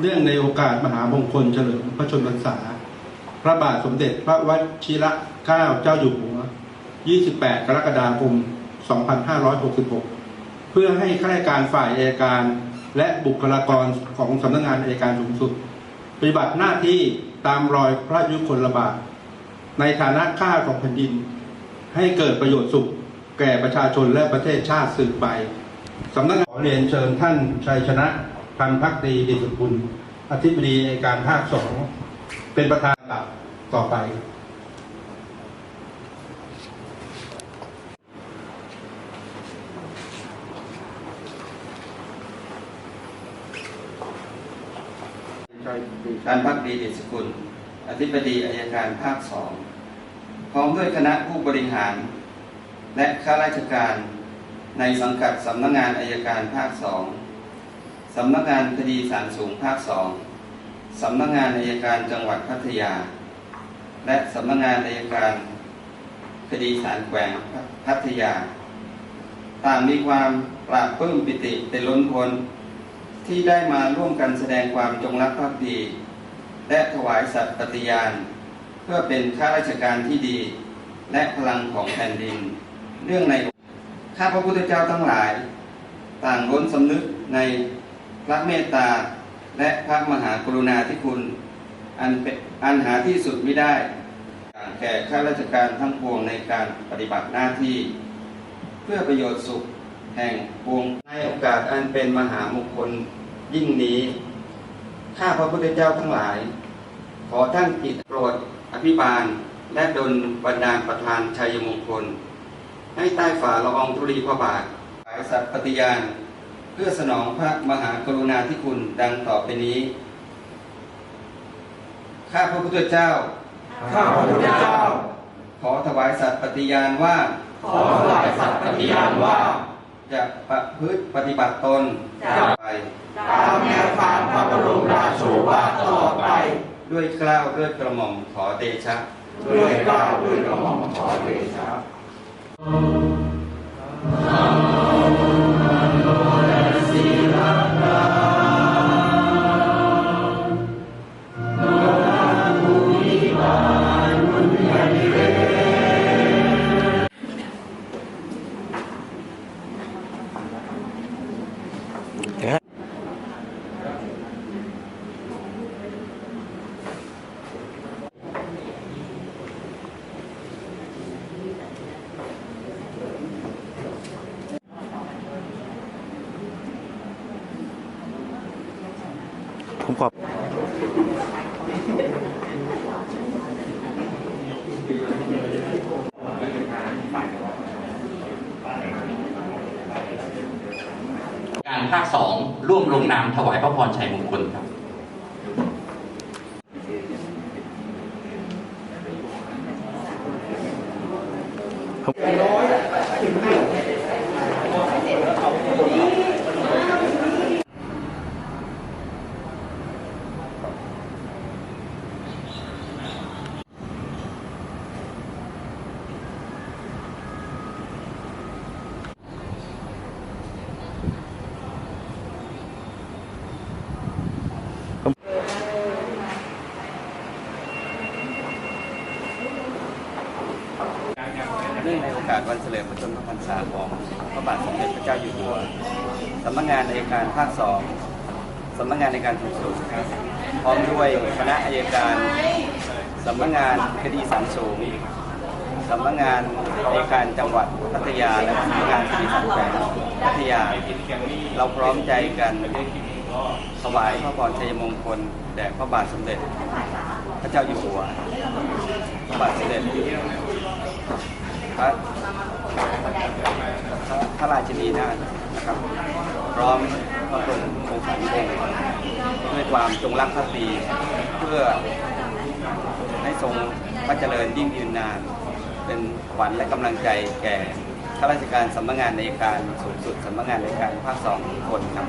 เรื่องในโอกาสมหามงคลเฉลิมพระชนมพรรษา พระบาทสมเด็จพระวชิระเกล้าเจ้าอยู่หัว 28 กรกฎาคม 2566 เพื่อให้ข้าราชการฝ่ายอัยการ และบุคลากรของสำนักงานอัยการสูงสุด ปฏิบัติหน้าที่ตามรอยพระยุคลบาท ในฐานะข้าของแผ่นดิน ให้เกิดประโยชน์สุข แก่ประชาชนและประเทศชาติสืบไปสำนักงานขอเรียนเชิญท่านชัยชนะ พันพักดีดิสกุลอธิบดีการภาคสองเป็นประธานหลักต่อไปการพักดีเดชสกุล อธิบดีอายการภาคสองพร้อมด้วยคณะผู้บริหาร และข้าราชการในสังกัดสำนักงานอายการภาคสอง สำนักงานคดีศาลสูงภาคสองสำนักงานอายการจังหวัดพัทยา และสำนักงานอายการคดีศาลแขวงพัทยา ต่างมีความปราบปลื้มปิติเป็นล้นพ้นที่ได้มาร่วมกันแสดงความจงรักภักดี และถวายสัตย์ปฏิญาณ เพื่อเป็นข้าราชการที่ดี และพลังของแผ่นดิน เรื่องในข้าพระพุทธเจ้าทั้งหลาย ต่างล้นสำนึกใน พระเมตตาและพระมหากรุณาธิคุณอันเป็นอันหาที่สุดไม่ได้แก่ข้าราชการทั้งปวงในการปฏิบัติหน้าที่ เพื่อประโยชน์สุขแห่งปวงในโอกาสอันเป็นมหามงคลยิ่งนี้ ข้าพระพุทธเจ้าทั้งหลาย ขอท่านจิตโปรดอภิบาลและดลบันดาประธานชัยมงคล ให้ใต้ฝ่าละอองธุลีพระบาทสายสัตย์ปฏิญาณ พื่อสนองพระมหากรุณาธิคุณดังต่อไปนี้ ข้าพระพุทธเจ้า ข้าพระพุทธเจ้า ขอถวายสัตย์ปฏิญาณว่า ขอถวายสัตย์ปฏิญาณว่า จะประพฤติปฏิบัติตนจะไปตามแนวทางพระบรมราโชวาทตลอดไป ด้วยเกล้าวด้วยกระหม่อมขอเดชะ ด้วยเกล้าวด้วยกระหม่อมขอเดชะ ผมขอบการภาคสองร่วมลงนามถวายพระพรชัยมงคลครับเนื่องในโอกาสวันเฉลิมพระชนมพรรษาของพระบาทสมเด็จพระเจ้าอยู่หัวสำนักงานอัยการภาคสองสำนักงานอัยการสูงสุดพร้อมด้วยคณะอัยการสำนักงานคดีศาลสูงสำนักงานอัยการจังหวัดพัทยาและสำนักงานคดีศาลแขวงพัทยา เราพร้อมใจกันถวายพระพรชัยมงคลแด่พระบาทสมเด็จ พระเจ้าอยู่หัว พระบาทสมเด็จ พระพระราชินีนาถนะครับ พร้อมพระบรมโองค์สามองค์ด้วยความจงรักภักดีเพื่อให้ทรงพระเจริญยิ่งยืนนาน เป็นขวัญและกำลังใจแก่ข้าราชการสำนักงานในการสูงสุดสำนักงานในการภาคสองคนครับ